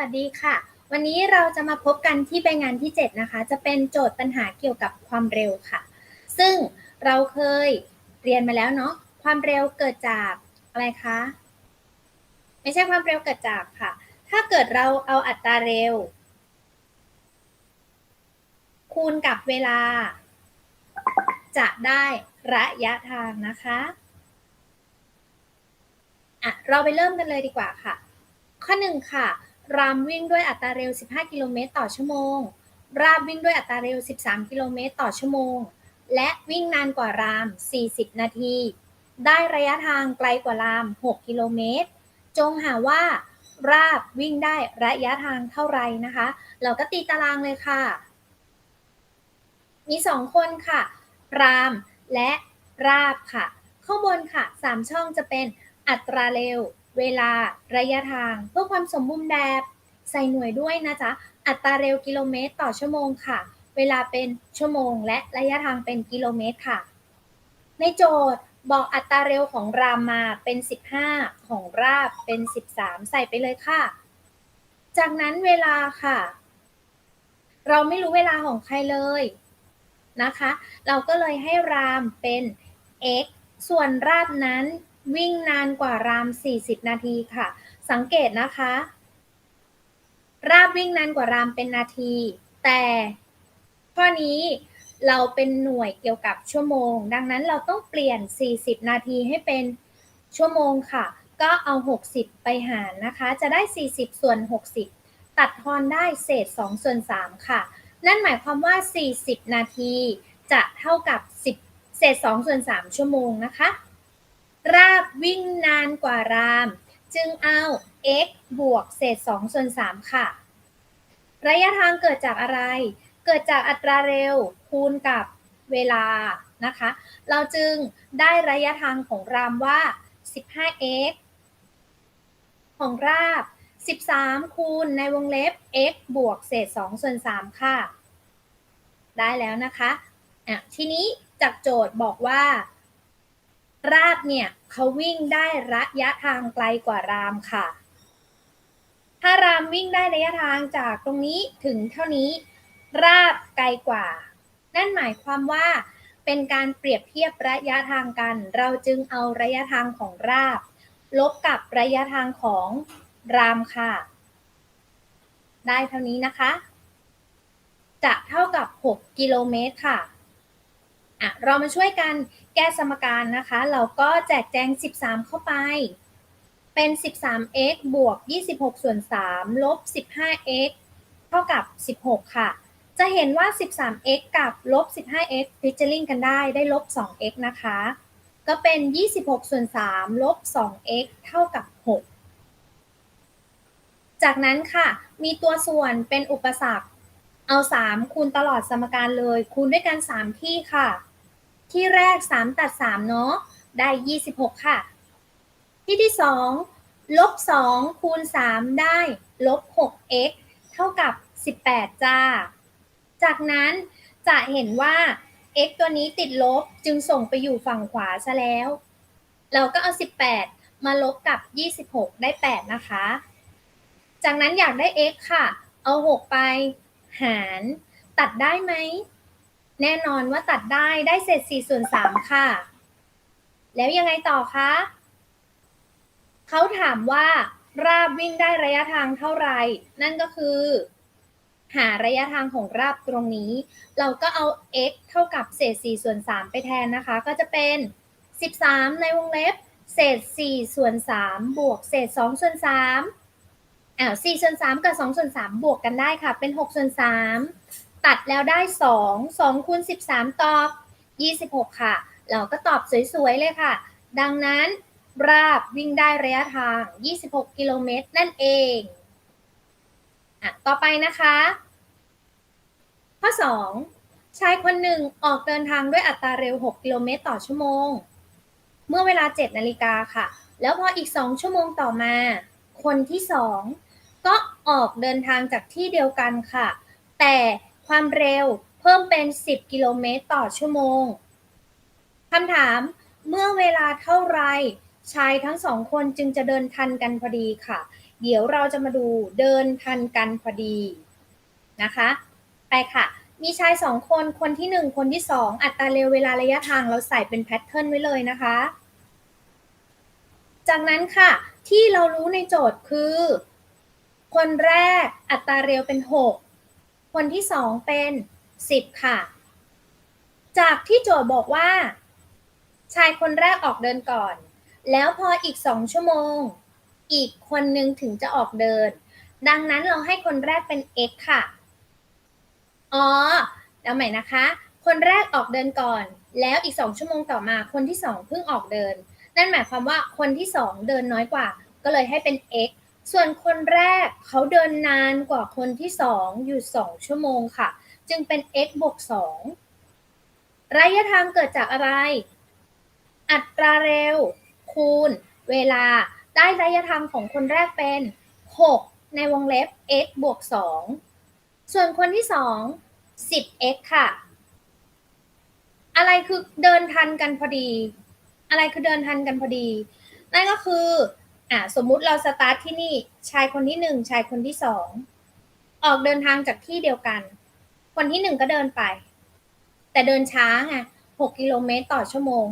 สวัสดีค่ะ วันนี้เราจะมาพบกันที่ใบงานที่ 7 นะคะ จะเป็นโจทย์ปัญหาเกี่ยวกับความเร็วค่ะ ซึ่งเราเคยเรียนมาแล้วเนาะความเร็วเกิดจากอะไรคะ ไม่ใช่ความเร็วเกิดจากค่ะ ถ้าเกิดเราเอาอัตราเร็ว คูณกับเวลา จะได้ระยะทางนะคะอะเราไปเริ่มกันเลยดีกว่าค่ะ ข้อหนึ่งค่ะ รามวิ่งด้วยอัตราเร็ว 15 กิโลเมตรต่อชั่วโมง ราบวิ่งด้วยอัตราเร็ว 13 กิโลเมตรต่อชั่วโมง และวิ่งนานกว่าราม 40 นาที ได้ระยะทางไกลกว่าราม 6 กิโลเมตร จงหาว่า ราบวิ่งได้ระยะทางเท่าไรนะคะ เราก็ตีตารางเลยค่ะ มี 2 คนค่ะ รามและราบค่ะ ข้างบนค่ะ 3 ช่องจะเป็นอัตราเร็ว เวลา ระยะทาง เพื่อความสมบูรณ์แบบ ใส่หน่วยด้วยนะจ๊ะ อัตราเร็วกิโลเมตรต่อชั่วโมงค่ะ เวลาเป็นชั่วโมง และระยะทางเป็นกิโลเมตรค่ะ ในโจทย์บอกอัตราเร็วของรามมาเป็น 15 ของราบเป็น 13 ใส่ไปเลยค่ะ จากนั้นเวลาค่ะ เราไม่รู้เวลาของใครเลยนะคะ เราก็เลยให้รามเป็น x ส่วนราบนั้น วิ่งนานกว่าราม 40 นาทีค่ะ สังเกตนะคะ ราบวิ่งนานกว่ารามเป็นนาที แต่ข้อนี้เราเป็นหน่วยเกี่ยวกับชั่วโมง ดังนั้นเราต้องเปลี่ยน 40 นาทีให้เป็นชั่วโมงค่ะ ก็เอา 60 ไปหารนะคะ จะได้ 40 ส่วน 60 ตัดทอนได้เศษ 2 ส่วน 3 ค่ะ นั่นหมายความว่า 40 นาทีจะเท่ากับ 10 เศษ 2 ส่วน 3 ชั่วโมงนะคะ ราบวิ่งนานกว่าราม จึงเอา x บวกเศษ2ส่วน3ค่ะ ระยะทางเกิดจากอะไร เกิดจากอัตราเร็วคูณกับเวลานะคะ เราจึงได้ระยะทางของรามว่า 15x ของราบ 13 คูณในวงเล็บ x บวกเศษ2ส่วน3ค่ะ ได้แล้วนะคะ อะ ทีนี้จากโจทย์บอกว่า ราบเนี่ยเขาวิ่งได้ระยะทางไกลกว่ารามค่ะ ถ้ารามวิ่งได้ระยะทางจากตรงนี้ถึงเท่านี้ ราบไกลกว่า นั่นหมายความว่า เป็นการเปรียบเทียบระยะทางกัน เราจึงเอาระยะทางของราบ ลบกับระยะทางของรามค่ะ ได้เท่านี้นะคะ จะเท่ากับ 6 กิโลเมตรค่ะ อะเรามาช่วยกันแก้สมการนะคะ เราก็แจกแจง 13 เข้าไป เป็น 13x บวก 26 ส่วน 3 ลบ 15x เท่ากับ 16 ค่ะ จะเห็นว่า 13x กับลบ 15x ฟิชเชอร์ลิงกันได้ได้ลบ 2x นะคะ ก็เป็น 26 ส่วน 3 ลบ 2x เท่ากับ 6 จากนั้นค่ะ มีตัวส่วนเป็นอุปสรรค เอา 3 คูณตลอดสมการเลย คูณด้วยกัน 3 ที่ค่ะ ที่แรก 3 ตัด 3 เนาะ ได้ 26 ค่ะ ที่ที่ 2 ลบ 2 คูณ 3 ได้ลบ 6x เท่ากับ 18 จ้า จากนั้นจะเห็นว่า x ตัวนี้ติดลบจึงส่งไปอยู่ฝั่งขวาซะแล้ว เราก็เอา 18 มาลบกับ 26 ได้ 8 นะคะ จากนั้นอยากได้ x ค่ะ เอา 6 ไป หาร ตัดได้ไหม แน่นอนว่าตัดได้ได้เศษ4ส่วน3ค่ะ แล้วยังไงต่อคะเขาถามว่าราบวิ่งได้ระยะทางเท่าไหร่ นั่นก็คือ หาระยะทางของราบตรงนี้ เราก็เอา x เท่ากับเศษ4ส่วน3ไปแทนนะคะ ก็จะเป็น 13 ในวงเล็บ เศษ4ส่วน3บวกเศษ2ส่วน3อ้าว4ส่วน3กับ2ส่วน3บวกกันได้ค่ะ เป็น6ส่วน3 ตัดแล้วได้2 2คูณ13ตอบ26ค่ะ เราก็ตอบสวยๆเลยค่ะ ดังนั้น ราบวิ่งได้ระยะทาง 26 กิโลเมตรนั่นเองอะต่อไปนะคะ ข้อ 2 ชายคนหนึ่งออกเดินทางด้วยอัตราเร็ว 6 กิโลเมตรต่อชั่วโมง เมื่อเวลา 7 นาฬิกาค่ะ แล้วพออีก 2 ชั่วโมงต่อมา คนที่ 2 ก็ออกเดินทางจากที่เดียวกันค่ะ แต่ ความเร็วเพิ่มเป็น 10 กิโลเมตรต่อชั่วโมงคำถามเมื่อเวลาเท่าไรชายทั้งสองคนจึงจะเดินทันกันพอดีค่ะ เดี๋ยวเราจะมาดูเดินทันกันพอดีนะคะ ไปค่ะ มีชายสองคนคนที่หนึ่งคนที่สองอัตราเร็วเวลาระยะทางเราใส่เป็นแพทเทิร์นไว้เลยนะคะ จากนั้นค่ะที่เรารู้ในโจทย์คือ คนแรกอัตราเร็วเป็น 6 คนที่สองเป็น 10 ค่ะ จากที่โจทย์บอกว่า ชายคนแรกออกเดินก่อน แล้วพออีก 2 ชั่วโมง อีกคนนึงถึงจะออกเดิน ดังนั้นเราให้คนแรกเป็น x ค่ะ อ๋อเอาใหม่นะคะ คนแรกออกเดินก่อน แล้วอีก 2 ชั่วโมงต่อมา คนที่ 2 เพิ่งออกเดิน นั่นหมายความว่าคนที่ 2 เดินน้อยกว่า ก็เลยให้เป็น x ส่วนคนแรกเขาเดินนานกว่าคนที่2องอยู่2ชั่วโมงค่ะ จึงเป็น x บวก2ระยะทางเกิดจากอะไร อัตราเร็ว คูณ เวลา ได้ระยะทางของคนแรกเป็น 6 ในวงเล็บ x บวก2ส่วนคนที่ 2 10x ค่ะ อะไรคือเดินทันกันพอดี อะไรคือเดินทันกันพอดี นั่นก็คือ อ่าสมมุติเราสตาร์ทที่นี่ชายคนที่หนึ่งชายคนที่สองออกเดินทางจากที่เดียวกัน คนที่หนึ่งก็เดินไป แต่เดินช้าไง6กิโลเมตรต่อชั่วโมง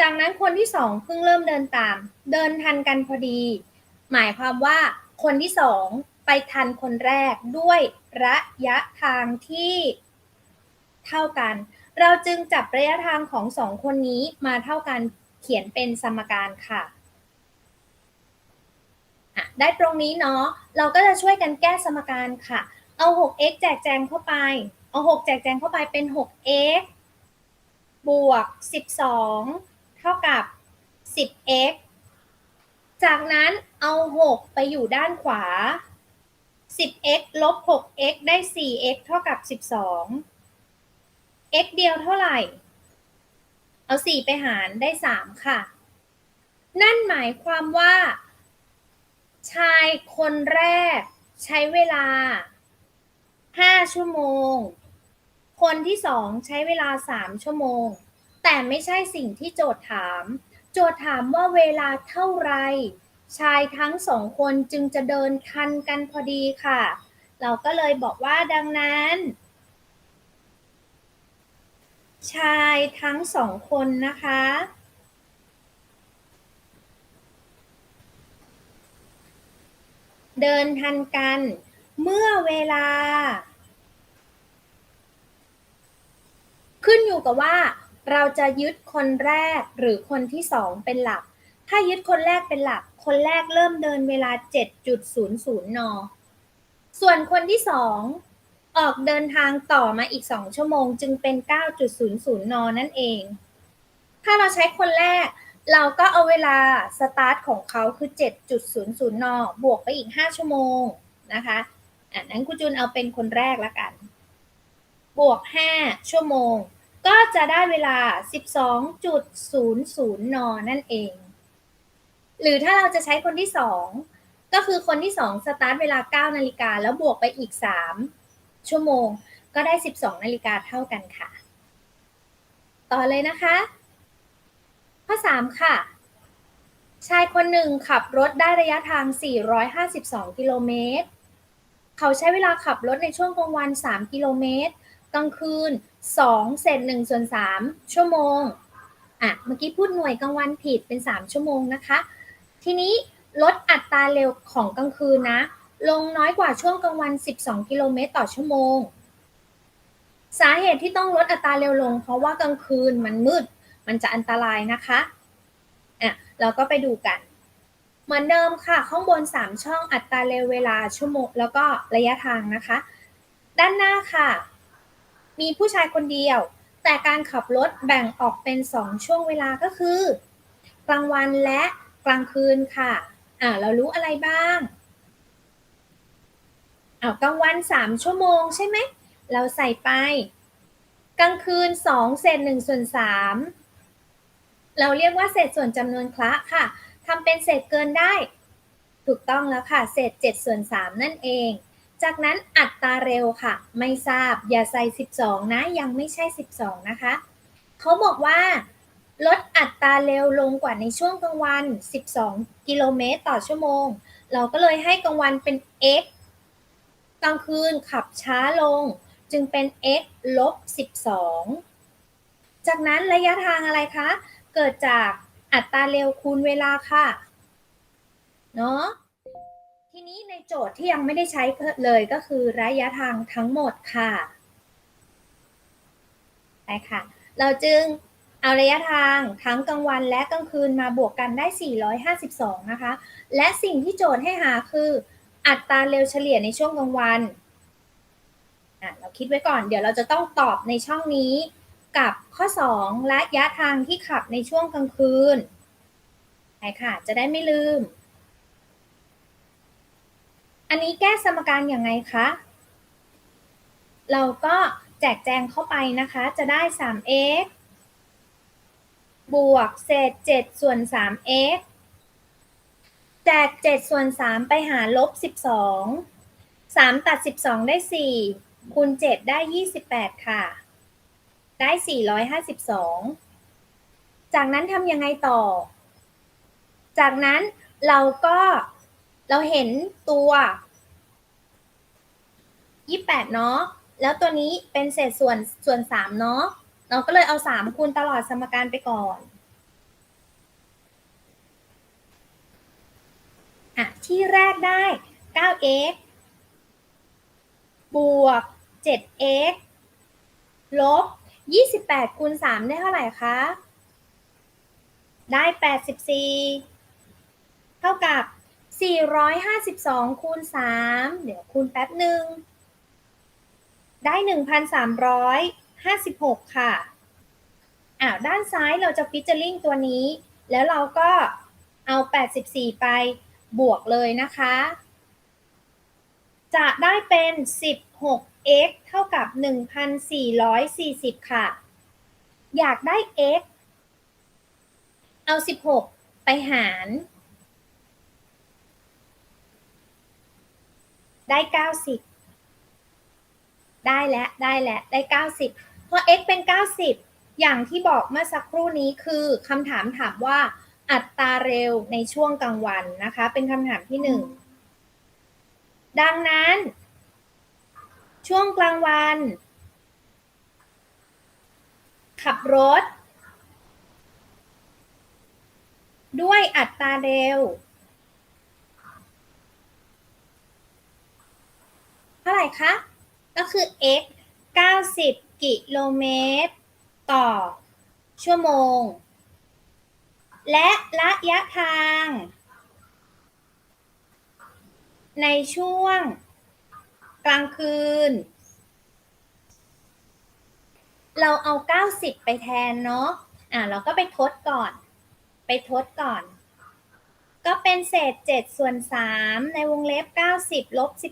จากนั้นคนที่สองเพิ่งเริ่มเดินตาม เดินทันกันพอดี หมายความว่าคนที่สองไปทันคนแรกด้วยระยะทางที่เท่ากัน เราจึงจับระยะทางของสองคนนี้มาเท่ากันเขียนเป็นสมการค่ะ อะได้ตรงนี้เนาะเราก็จะช่วยกันแก้สมการค่ะ เอา 6x แจกแจงเข้าไป เอา 6 แจกแจงเข้าไปเป็น 6x บวก 12 เท่ากับ 10x จากนั้นเอา 6 ไปอยู่ด้านขวา 10x ลบ 6x ได้ 4x เท่ากับ 12 x เดียวเท่าไหร่ เอา 4 ไปหารได้ 3 ค่ะ นั่นหมายความว่า ชายคนแรกใช้เวลา5ชั่วโมง คนที่2ใช้เวลา3ชั่วโมง แต่ไม่ใช่สิ่งที่โจทย์ถาม โจทย์ถามว่าเวลาเท่าไร ชายทั้งสองคนจึงจะเดินทันกันพอดีค่ะ เราก็เลยบอกว่าดังนั้น ชายทั้งสองคนนะคะ เดินทันกัน เมื่อเวลา ขึ้นอยู่กับว่า เราจะยึดคนแรกหรือคนที่สองเป็นหลัก ถ้ายึดคนแรกเป็นหลัก คนแรกเริ่มเดินเวลา 7.00 น ส่วนคนที่สองออกเดินทางต่อมาอีก 2 ชั่วโมง จึงเป็น 9.00 น นั่นเอง ถ้าเราใช้คนแรก เราก็เอาเวลาสตาร์ทของเขาคือ 7.00 น บวกไปอีก 5 ชั่วโมงนะคะอันนั้นครูจุนเอาเป็นคนแรกละกัน บวก 5 ชั่วโมง ก็จะได้เวลา 12.00 น นั่นเอง หรือถ้าเราจะใช้คนที่ 2 ก็คือคนที่ 2 สตาร์ทเวลา 9 นาฬิกาแล้วบวกไปอีก 3 ชั่วโมง ก็ได้ 12 นาฬิกาเท่ากันค่ะ ต่อเลยนะคะ ข้อ 3 ค่ะ ชายคนหนึ่งขับรถได้ระยะทาง 452 กิโลเมตร เขาใช้เวลาขับรถในช่วงกลางวัน 3 กิโลเมตร กลางคืน 2 เศษ1ส่วน 3 ชั่วโมง อะ เมื่อกี้พูดหน่วยกลางวันผิดเป็น 3 ชั่วโมงนะคะ ทีนี้ลดอัตราเร็วของกลางคืนนะ ลงน้อยกว่าช่วงกลางวัน 12 กิโลเมตรต่อชั่วโมง สาเหตุที่ต้องลดอัตราเร็วลง เพราะว่ากลางคืนมันมืด มันจะอันตรายนะคะอะเราก็ไปดูกัน เหมือนเดิมค่ะข้างบน 3 ช่องอัตราเร็วเวลาชั่วโมงแล้วก็ระยะทางนะคะ ด้านหน้าค่ะ มีผู้ชายคนเดียว แต่การขับรถแบ่งออกเป็น 2 ช่วงเวลาก็คือ กลางวันและกลางคืนค่ะอ่าเรารู้อะไรบ้างอ้ากลางวัน 3 ชั่วโมงใช่ไหม เราใส่ไป กลางคืน2เศษ1ส่วน3 เราเรียกว่าเศษส่วนจำนวนคละค่ะทำเป็นเศษเกินได้ ถูกต้องแล้วค่ะ เศษ7ส่วน3นั่นเอง จากนั้นอัตราเร็วค่ะ ไม่ทราบอย่าใส่ 12 นะ ยังไม่ใช่ 12 นะคะ เขาบอกว่า ลดอัตราเร็วลงกว่าในช่วงกลางวัน 12 กิโลเมตรต่อชั่วโมง เราก็เลยให้กลางวันเป็น x กลางคืนขับช้าลง จึงเป็น x ลบ 12 จากนั้นระยะทางอะไรคะ เกิดจากอัตราเร็วคูณเวลาค่ะ เนาะทีนี้ในโจทย์ที่ยังไม่ได้ใช้เลยก็คือระยะทางทั้งหมดค่ะไปค่ะ เราจึงเอาระยะทางทั้งกลางวันและกลางคืนมาบวกกันได้ 452 นะคะ และสิ่งที่โจทย์ให้หาคือ อัตราเร็วเฉลี่ยในช่วงกลางวันอะเราคิดไว้ก่อน เดี๋ยวเราจะต้องตอบในช่องนี้ กับข้อ 2 ระยะทางที่ขับในช่วงกลางคืนไปค่ะ จะได้ไม่ลืม อันนี้แก้สมการอย่างไงคะ เราก็แจกแจงเข้าไปนะคะ จะได้ 3x บวกเศษ 7 ส่วน 3x แจก 7 ส่วน 3 ไปหาลบ 12 3 ตัด 12 ได้ 4 คูณ 7 ได้ 28 ค่ะ ได้ 452 จากนั้นทำยังไงต่อ จากนั้นเราก็เราเห็นตัว 28 เนาะ แล้วตัวนี้เป็นเศษส่วนส่วน 3 เนาะ เราก็เลยเอา 3 คูณตลอดสมการไปก่อนอะที่แรกได้ 9x บวก 7x ลบ 28คูณ3ได้เท่าไหร่คะ ได้ 84 เท่ากับ 452คูณ3เดี๋ยวคูณแป๊บหนึ่ง ได้ 1,356 ค่ะ อ้าวด้านซ้ายเราจะฟิชเจอริงตัวนี้ แล้วเราก็เอา 84 ไปบวกเลยนะคะ จะได้เป็น x เท่ากับ 1,440 ค่ะ อยากได้ x เอา 16 ไปหาร ได้ 90 ได้แล้ว ได้แล้ว ได้ 90 เพราะ x เป็น 90 อย่างที่บอกเมื่อสักครู่นี้คือคำถามถามว่าอัตราเร็วในช่วงกลางวันนะคะ เป็นคำถามที่หนึ่ง ดังนั้น ช่วงกลางวัน ขับรถ ด้วยอัตราเร็ว เท่าไหร่คะ ก็คือ x 90 กิโลเมตร ต่อ ชั่วโมง และระยะทาง ในช่วง กลางคืน เราเอา 90 ไปแทนเนาะอะเราก็ไปทดก่อน ไปทดก่อน ก็เป็นเศษ 7 ส่วน 3 ในวงเล็บ 90ลบ12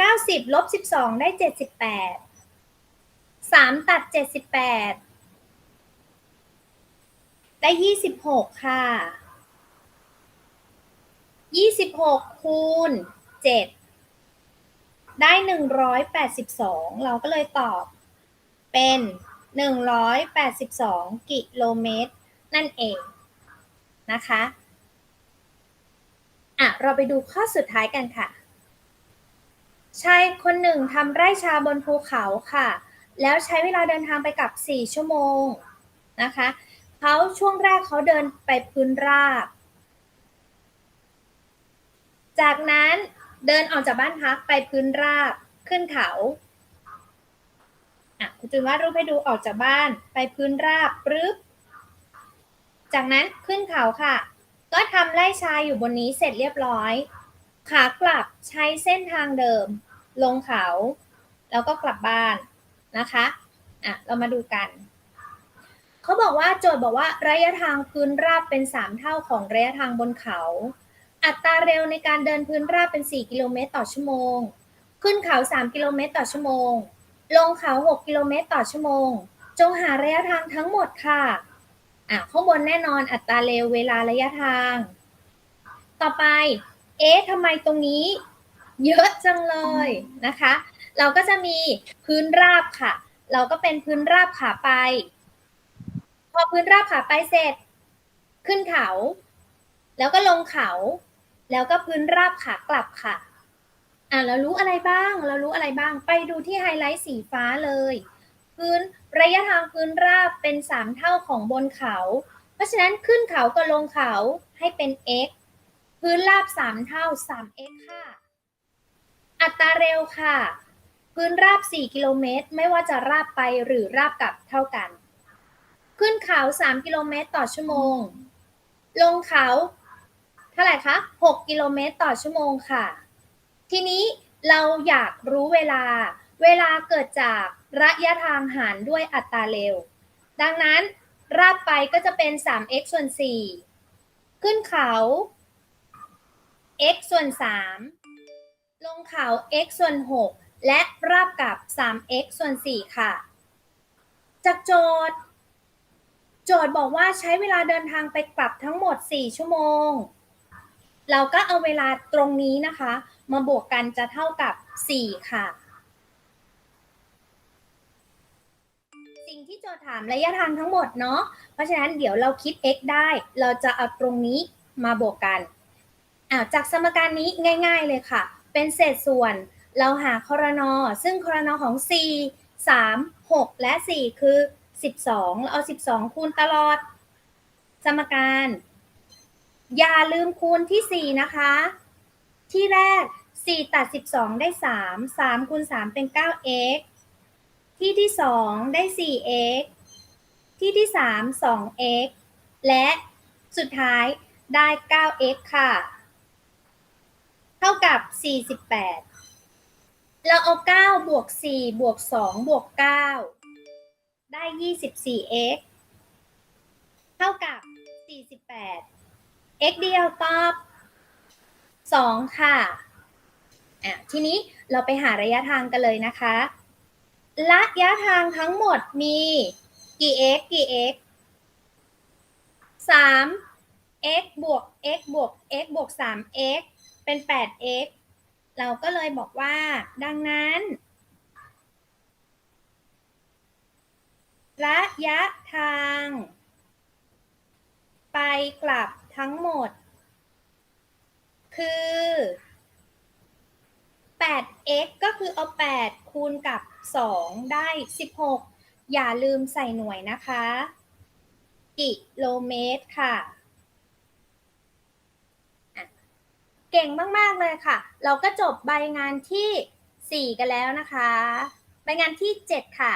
90ลบ12 ได้ 78 3 ตัด 78 ได้ 26 ค่ะ 26 คูณ 7 ได้ 182 เราก็เลยตอบเป็น 182 กิโลเมตร นั่นเอง นะคะ อะ เราไปดูข้อสุดท้ายกันค่ะ ชายคนหนึ่งทำไร่ชาบนภูเขาค่ะ แล้วใช้เวลาเดินทางไปกับ 4 ชั่วโมง นะคะเขาช่วงแรกเขาเดินไปพื้นราบ จากนั้นเดินออกจากบ้านพักไปพื้นราบขึ้นเขาอะคุณจุนวาดรูปให้ดูออกจากบ้านไปพื้นราบปึ๊บจากนั้นขึ้นเขาค่ะ ก็ทำไล่ชายอยู่บนนี้เสร็จเรียบร้อย ขากลับใช้เส้นทางเดิม ลงเขา แล้วก็กลับบ้านนะคะอะเรามาดูกัน เขาบอกว่าโจทย์บอกว่าระยะทางพื้นราบเป็น 3 เท่าของระยะทางบนเขา อัตราเร็วในการเดินพื้นราบเป็น 4 กิโลเมตรต่อชั่วโมง ขึ้นเขา 3 กิโลเมตรต่อชั่วโมง ลงเขา 6 กิโลเมตรต่อชั่วโมง จงหาระยะทางทั้งหมดค่ะ อะ ข้างบนแน่นอนอัตราเร็วเวลาระยะทาง ต่อไป เอ๊ะทำไมตรงนี้ เยอะจังเลยนะคะ เราก็จะมีพื้นราบค่ะ เราก็เป็นพื้นราบขาไป พอพื้นราบขาไปเสร็จ ขึ้นเขา แล้วก็ลงเขา แล้วก็พื้นราบขากลับค่ะ อะเรารู้อะไรบ้าง เรารู้อะไรบ้าง ไปดูที่ไฮไลท์สีฟ้าเลย พื้นระยะทางพื้นราบเป็น 3 เท่าของบนเขา เพราะฉะนั้นขึ้นเขากับลงเขาให้เป็น x พื้นราบ 3 เท่า 3x ค่ะ อัตราเร็วค่ะ พื้นราบ 4 กิโลเมตร ไม่ว่าจะราบไปหรือราบกลับเท่ากัน ขึ้นเขา 3 กิโลเมตรต่อชั่วโมง ลงเขา ท่าไหร่คะ 6 กิโลเมตรต่อชั่วโมงค่ะ ทีนี้เราอยากรู้เวลา เวลาเกิดจากระยะทางหารด้วยอัตราเร็ว ดังนั้นราบไปก็จะเป็น 3x ส่วน 4 ขึ้นเขา x ส่วน 3 ลงเขา x ส่วน 6 และราบกับ 3x ส่วน 4 ค่ะ จากโจทย์ โจทย์บอกว่าใช้เวลาเดินทางไปกลับทั้งหมด 4 ชั่วโมง เราก็เอาเวลาตรงนี้นะคะ มาบวกกันจะเท่ากับ 4 ค่ะ สิ่งที่โจทย์ถามระยะทางทั้งหมดเนาะเพราะฉะนั้นเดี๋ยวเราคิด x ได้ เราจะเอาตรงนี้มาบวกกันอ่าจากสมการนี้ง่าย ๆเลยค่ะ เป็นเศษส่วนเราหาคอรนอซึ่งคอรนอของ 4 3 6 และ 4 คือ 12 เราเอา 12 คูณตลอด สมการ อย่าลืมคูณที่ 4 นะคะ ที่แรก 4 ตัด 12 ได้ 3 3คูณ3เป็น 9x ที่ที่ 2 ได้ 4x ที่ที่ 3 2x และสุดท้ายได้ 9x ค่ะ เท่ากับ 48 เราเอา 9 บวก 4 บวก 2 บวก 9 ได้ 24x เท่ากับ 48 x เดียวตอบ 2 ค่ะอะ ทีนี้เราไปหาระยะทางกันเลยนะคะ ระยะทางทั้งหมดมีกี่ x กี่ x 3 x บวก x บวก x บวก 3x เป็น 8x เราก็เลยบอกว่า ดังนั้น ระยะทาง ไปกลับ ทั้งหมด คือ 8x ก็คือเอา 8 คูณกับ 2 ได้ 16 อย่าลืมใส่หน่วยนะคะ กิโลเมตรค่ะอะเก่งมาก ๆ เลยค่ะ เราก็จบใบงานที่ 4 กันแล้วนะคะ ใบงานที่ 7 ค่ะ